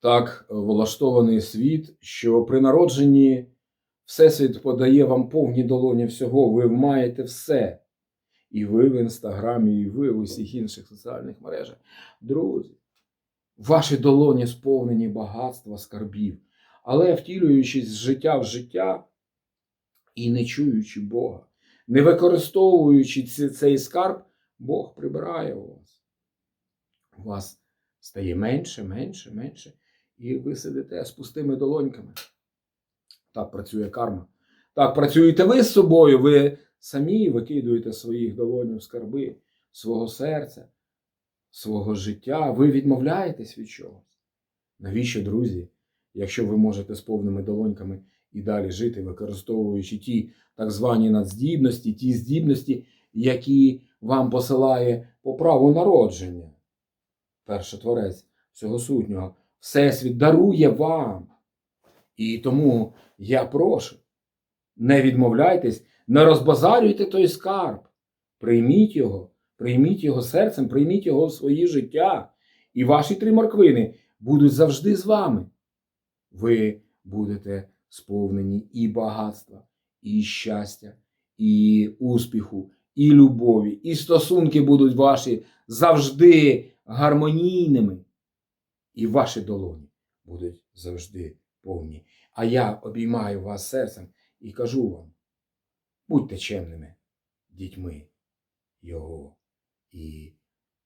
так влаштований світ, що при народженні Всесвіт подає вам повні долоні всього, ви маєте все. І ви в інстаграмі, і ви в усіх інших соціальних мережах. Друзі, ваші долоні сповнені багатства скарбів, але втілюючись з життя в життя і не чуючи Бога, не використовуючи цей скарб, Бог прибирає у вас. У вас стає менше, менше, менше, і ви сидите з пустими долоньками. Так працює карма. Так працюєте ви з собою, ви самі викидуєте своїх долонів скарби, свого серця, свого життя. Ви відмовляєтесь від чогось. Навіщо, друзі, якщо ви можете з повними долоньками і далі жити, використовуючи ті так звані надздібності, ті здібності, які вам посилає по праву народження? Першотворець всього сутнього. Всесвіт дарує вам. І тому я прошу, не відмовляйтесь, не розбазарюйте той скарб. Прийміть його, прийміть його серцем, прийміть його в своє життя. І ваші три морквини будуть завжди з вами. Ви будете сповнені і багатства, і щастя, і успіху, і любові, і стосунки будуть ваші завжди гармонійними. І ваші долоні будуть завжди повні. А я обіймаю вас серцем і кажу вам: будьте чемними дітьми Його, і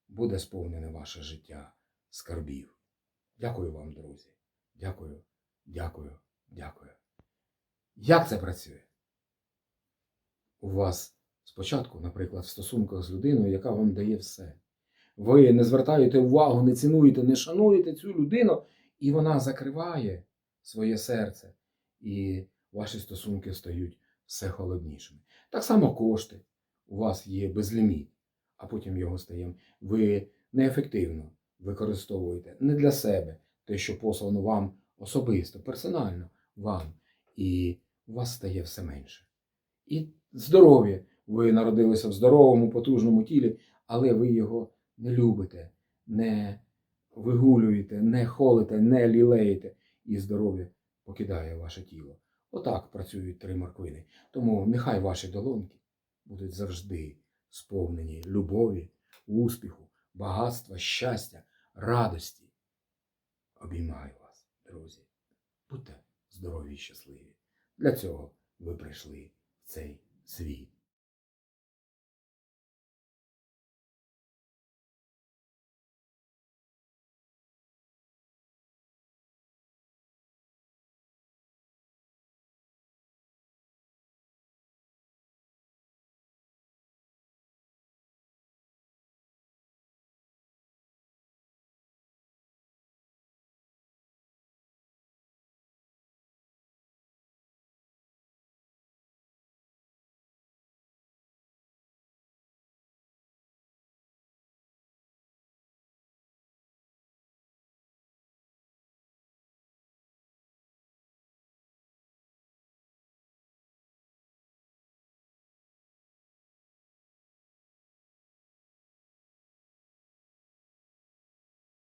буде сповнене ваше життя скарбів. Дякую вам, друзі. Дякую, дякую, дякую. Як це працює? У вас спочатку, наприклад, в стосунках з людиною, яка вам дає все. Ви не звертаєте увагу, не цінуєте, не шануєте цю людину, і вона закриває своє серце, і ваші стосунки стають все холоднішими. Так само кошти. У вас є безліміт, а потім його стає. Ви неефективно використовуєте не для себе те, що послано вам особисто, персонально вам, і у вас стає все менше. І здоров'я. Ви народилися в здоровому, потужному тілі, але ви його не любите, не вигулюєте, не холите, не лілеєте, і здоров'я покидає ваше тіло. Отак працюють три морквини. Тому нехай ваші долоньки будуть завжди сповнені любові, успіху, багатства, щастя, радості. Обіймаю вас, друзі. Будьте здорові і щасливі. Для цього ви прийшли в цей світ.